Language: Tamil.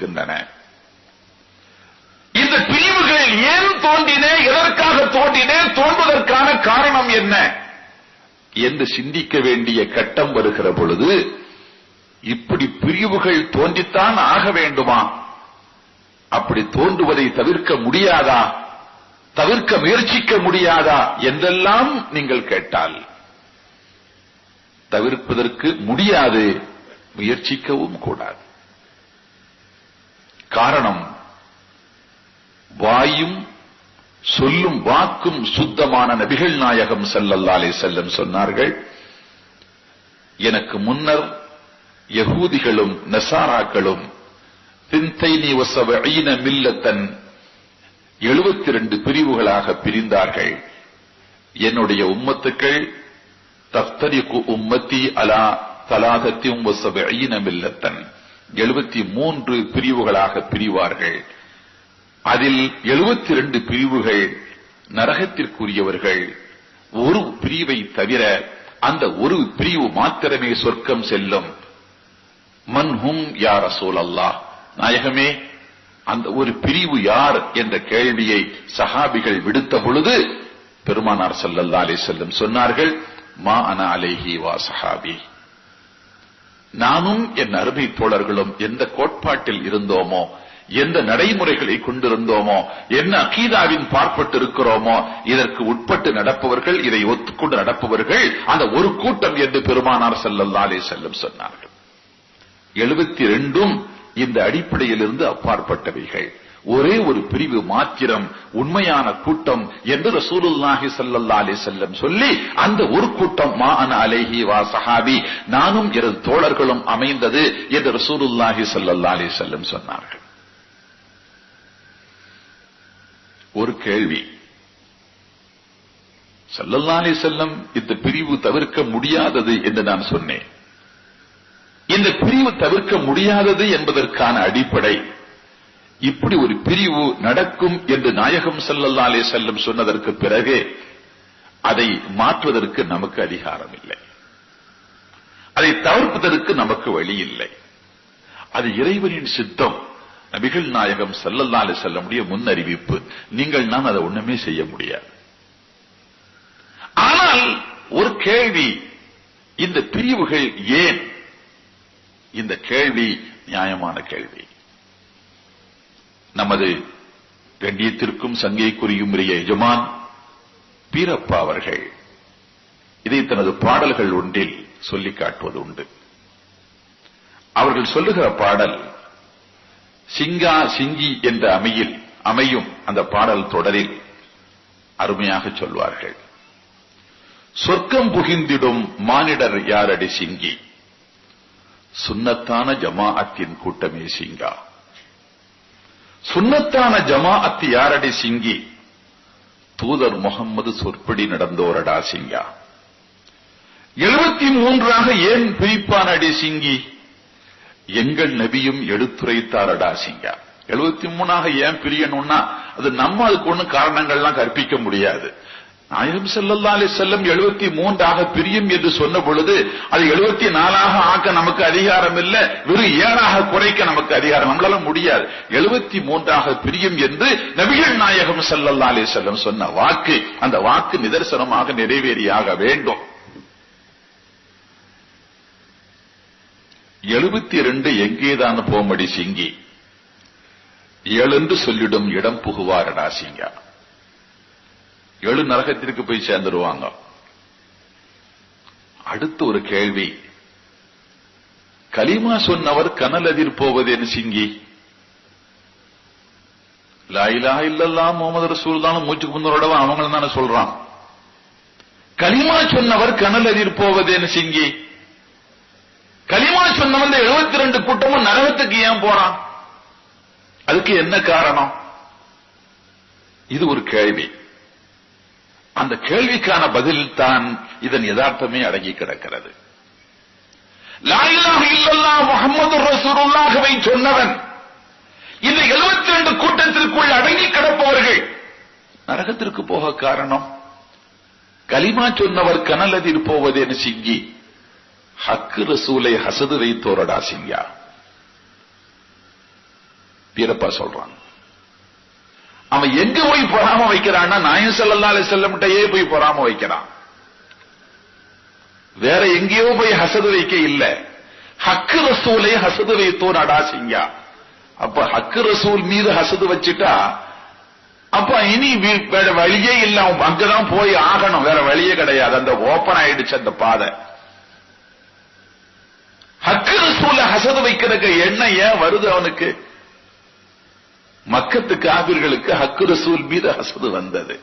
இருக்கின்றன. இந்த பிரிவுகள் ஏன் தோன்றின எதற்காக தோன்றின தோன்றுவதற்கான காரணம் என்ன? என்று சிந்திக்க வேண்டிய கட்டம் வருகிற பொழுது இப்படி பிரிவுகள் தோன்றித்தான் ஆக வேண்டுமா? அப்படி தோன்றுவதை தவிர்க்க முடியாதா? தவிர்க்க முயற்சிக்க முடியாதா? என்றெல்லாம் நீங்கள் கேட்டால் தவிர்ப்பதற்கு முடியாது முயற்சிக்கவும் கூடாது. காரணம் வாயும் சொல்லும் வாக்கும் சுத்தமான நபிகள் நாயகம் ஸல்லல்லாஹு செல்லம் சொன்னார்கள் எனக்கு முன்னர் யகூதிகளும் நசாராக்களும் மில்லத்தன் எழுபத்தி ரெண்டு பிரிவுகளாக பிரிந்தார்கள். என்னுடைய உம்மத்துக்கள் தப்தரிக்கு உம்மத்தி அலா தலாகத்தி வசவீன மில்லத்தன். எழுபத்தி மூன்று பிரிவுகளாக பிரிவார்கள். அதில் எழுபத்தி ரெண்டு பிரிவுகள் நரகத்திற்குரியவர்கள். ஒரு பிரிவை தவிர அந்த ஒரு பிரிவு மாத்திரமே சொர்க்கம் செல்லும். மன்ஹும் யார் அசோல் அல்லாஹ் நாயகமே அந்த ஒரு பிரிவு யார் என்ற கேள்வியை சஹாபிகள் விடுத்த பொழுது பெருமானார் சல்லல்லா அலே செல்லும் சொன்னார்கள் மா அன அலேஹி வா சஹாபி. நானும் என் அருமை தோழர்களும் எந்த கோட்பாட்டில் இருந்தோமோ எந்த நடைமுறைகளை கொண்டிருந்தோமோ என்ன அகீதாவின் பார்ப்பட்டு இருக்கிறோமோ இதற்கு உட்பட்டு நடப்பவர்கள் இதை ஒத்துக்கொண்டு நடப்பவர்கள் அந்த ஒரு கூட்டம் என்று பெருமானார் செல்லல்லாலே செல்லும் சொன்னார்கள். எழுபத்தி ரெண்டும் இந்த அடிப்படையிலிருந்து அப்பாற்பட்டவைகள். ஒரே ஒரு பிரிவு மாத்திரம் உண்மையான கூட்டம் என்று ரசூலுல்லாஹி சல்லல்லா அலி செல்லம் சொல்லி அந்த ஒரு கூட்டம் மா அன அலேஹி வா சஹாபி நானும் எனது தோழர்களும் அமைந்தது என்று ரசூலுல்லாஹி சல்லல்லா அலி செல்லம் சொன்னார்கள். ஒரு கேள்வி. சல்லல்லா அலி செல்லம் இந்த பிரிவு தவிர்க்க முடியாதது என்று நான் சொன்னேன். இந்த பிரிவு தவிர்க்க முடியாதது என்பதற்கான அடிப்படை இப்படி ஒரு பிரிவு நடக்கும் என்று நாயகம் ஸல்லல்லாஹு செல்லும் சொன்னதற்கு பிறகு அதை மாற்றுவதற்கு நமக்கு அதிகாரம் இல்லை. அதை தவிர்ப்பதற்கு நமக்கு வழி இல்லை. அது இறைவனின் சித்தம். நபிகள் நாயகம் ஸல்லல்லாஹு செல்ல முடிய முன்னறிவிப்பு. நீங்கள் நான் அதை ஒண்ணுமே செய்ய முடியாது. ஆனால் ஒரு கேள்வி இந்த பிரிவுகள் ஏன்? இந்த கேள்வி நியாயமான கேள்வி. நமது கண்ணியத்திற்கும் சங்கைக்குரியும் உரிய எஜமான் பீரப்பா அவர்கள். இதை தனது பாடல்கள் ஒன்றில் சொல்லிக் காட்டுவது உண்டு. அவர்கள் சொல்லுகிற பாடல் சிங்கா சிங்கி என்ற அமையில் அமையும் அந்த பாடல் தொடரில் அருமையாக சொல்வார்கள். சொர்க்கம் புகிந்திடும் மானிடர் யாரடி சிங்கி? சுன்னத்தான ஜமாஅத்தின் கூட்டமே சிங்கா. சுன்னத்தான ஜமாஅத்து யாரடி சிங்கி? தூதர் முகம்மது சொற்படி நடந்தோரடா சிங்கா. எழுபத்தி மூன்றாக ஏன் பிரிப்பான் அடி சிங்கி? எங்கள் நபியும் எடுத்துரைத்தாரடா சிங்கா. எழுபத்தி மூணாக ஏன் பிரியணும்னா அது நம்ம அதுக்கு ஒண்ணு காரணங்கள்லாம் கற்பிக்க முடியாது. நாயகம் செல்லல்லா அலி செல்லம் எழுபத்தி மூன்றாக பிரியும் என்று சொன்ன பொழுது அது எழுபத்தி நாலாக ஆக்க நமக்கு அதிகாரம் இல்ல வெறும் ஏழாக குறைக்க நமக்கு அதிகாரம். நம்மளால முடியாது. எழுபத்தி மூன்றாக பிரியும் என்று நபிகள் நாயகம் செல்லல்லா அலி செல்லம் சொன்ன வாக்கு அந்த வாக்கு நிதர்சனமாக நிறைவேறியாக வேண்டும். எழுபத்தி ரெண்டு எங்கேதான் போமடி சிங்கி? எழுந்து சொல்லிடும் இடம் புகுவாரடா சிங்கா? ஏழு நரகத்திற்கு போய் சேர்ந்துருவாங்க. அடுத்து ஒரு கேள்வி. கலிமா சொன்னவர் கனல் எதிர் போவதேன்னு சிங்கி? லாயிலா இல்லல்லாம் முகமது ரசூல் தான் மூச்சுக்கு முன்னோட அவங்களும் தானே சொல்றான் கலிமா சொன்னவர் கனல் எதிர் போவதேன்னு சிங்கி? கலிமா சொன்னவன் இந்த எழுபத்தி ரெண்டு கூட்டமும் நரகத்துக்கு ஏன் போறான்? அதுக்கு என்ன காரணம்? இது ஒரு கேள்வி. அந்த கேள்விக்கான பதில் தான் இதன் யதார்த்தமே அடங்கி கிடக்கிறது. லாயிலாக இல்லல்லா முகமது ரசூருல்லாகவை சொன்னவன் இந்த எழுபத்தி ரெண்டு கூட்டத்திற்குள் அடங்கி கிடப்பவர்கள் நரகத்திற்கு போக காரணம்? கலிமா சொன்னவர் கனலதிர் போவதேன்னு சிங்கி. ஹக்கு ரசூலை ஹசது வைத்தோரடா சிங்கா. வீரப்பா சொல்றான் அவன் எங்க போய் பொறாம வைக்கிறான்னா நாயம் ஸல்லல்லாஹு செல்லமிட்டையே போய் பொறாம வைக்கிறான். வேற எங்கேயோ போய் ஹசது வைக்க இல்ல. ஹக்கு ரசூலை ஹசது அடா செய்யா அப்ப ஹக்கு ரசூல் மீது ஹசது வச்சுட்டா அப்ப இனி வேற வழியே இல்ல. அவன் அங்கதான் போய் ஆகணும். வேற வழியே கிடையாது. அந்த ஓபன் ஆயிடுச்சு அந்த பாதை. ஹக்கு ரசூல ஹசது வைக்கிறதுக்கு என்ன ஏன் வருது அவனுக்கு? மக்கத்து காபிர்களுக்கு ஹக்கு ரசூல் மீது ஹசது வந்தது.